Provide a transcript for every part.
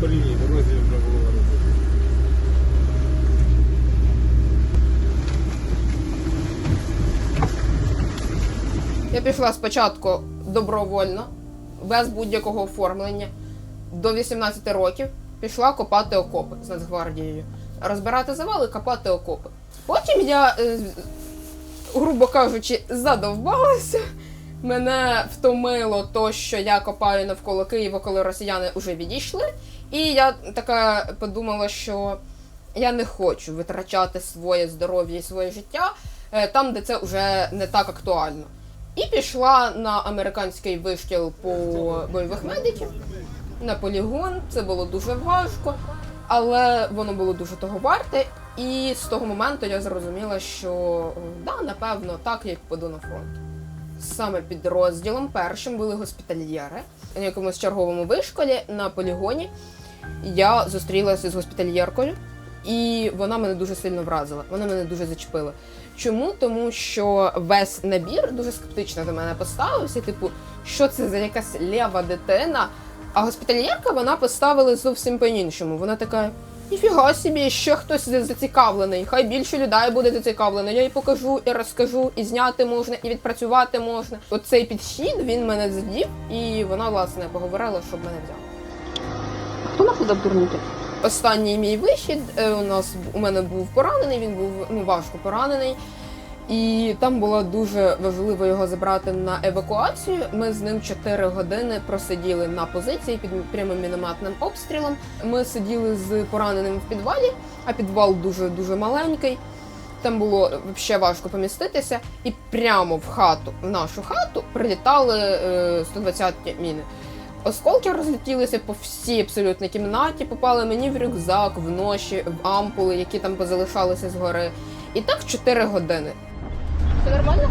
по лінії дорозі вже було. Я пішла спочатку добровольно, без будь-якого оформлення. До 18 років пішла копати окопи з Нацгвардією. Розбирати завали, копати окопи. Потім я, е, грубо кажучи, задовбалася. Мене втомило то, що я копаю навколо Києва, коли росіяни вже відійшли. І я така подумала, що я не хочу витрачати своє здоров'я і своє життя е, там, де це вже не так актуально. І пішла на американський вишкіл по бойових медиків на полігон. Це було дуже важко, але воно було дуже того варте. І з того моменту я зрозуміла, що да, напевно, так я й попаду на фронт. Саме під розділом першим були госпітальєри на якомусь черговому вишколі на полігоні. Я зустрілася з госпітальєркою, і вона мене дуже сильно вразила. Вона мене дуже зачепила. Чому? Тому що весь набір дуже скептично до мене поставився. Типу, що це за якась лєва дитина? А госпітальєрка вона поставила зовсім по-іншому. Вона така. Ніфіга собі, ще хтось зацікавлений. Хай більше людей буде зацікавлено. Я їй покажу і розкажу, і зняти можна, і відпрацювати можна. Оцей підхід він мене задів, і вона власне поговорила, щоб мене взяла. Хто нас буде дурнути? Останній мій вихід е, у нас у мене був поранений. Він був ну важко поранений. І там було дуже важливо його забрати на евакуацію. Ми з ним 4 години просиділи на позиції під прямим мінометним обстрілом. Ми сиділи з пораненим в підвалі, а підвал дуже дуже маленький. Там було взагалі важко поміститися, і прямо в хату, в нашу хату, прилітали е, 120 міни. Осколки розлетілися по всій абсолютно кімнаті, попали мені в рюкзак, в ноші, в ампули, які там позалишалися згори. І так 4 години. Все нормально?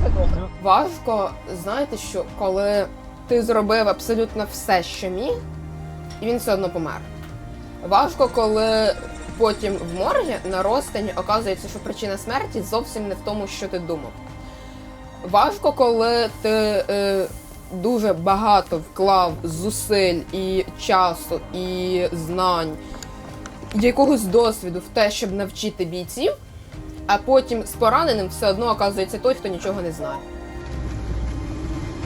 Все добре. Важко, знаєте, що коли ти зробив абсолютно все, що міг, і він все одно помер. Важко, коли потім в моргі на розстані оказується, що причина смерті зовсім не в тому, що ти думав. Важко, коли ти е, дуже багато вклав зусиль і часу, і знань, якогось досвіду в те, щоб навчити бійців, а потім з пораненим все одно оказується той, хто нічого не знає.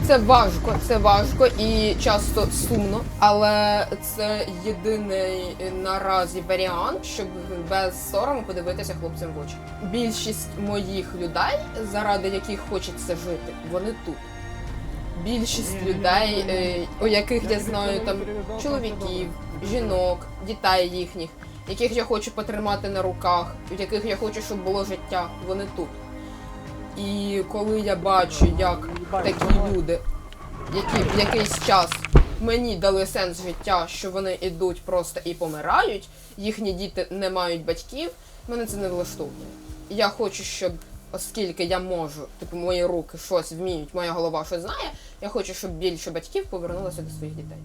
Це важко, це важко і часто сумно, але це єдиний наразі варіант, щоб без сорому подивитися хлопцям в очі. Більшість моїх людей, заради яких хочеться жити, вони тут. Більшість людей, е, у яких я знаю там чоловіків, жінок, дітей їхніх, яких я хочу потримати на руках, в яких я хочу, щоб було життя, вони тут. І коли я бачу, як такі люди, які в якийсь час мені дали сенс життя, що вони йдуть просто і помирають, їхні діти не мають батьків, мене це не влаштовує. Я хочу, щоб, оскільки я можу, типу, мої руки щось вміють, моя голова щось знає, я хочу, щоб більше батьків повернулося до своїх дітей.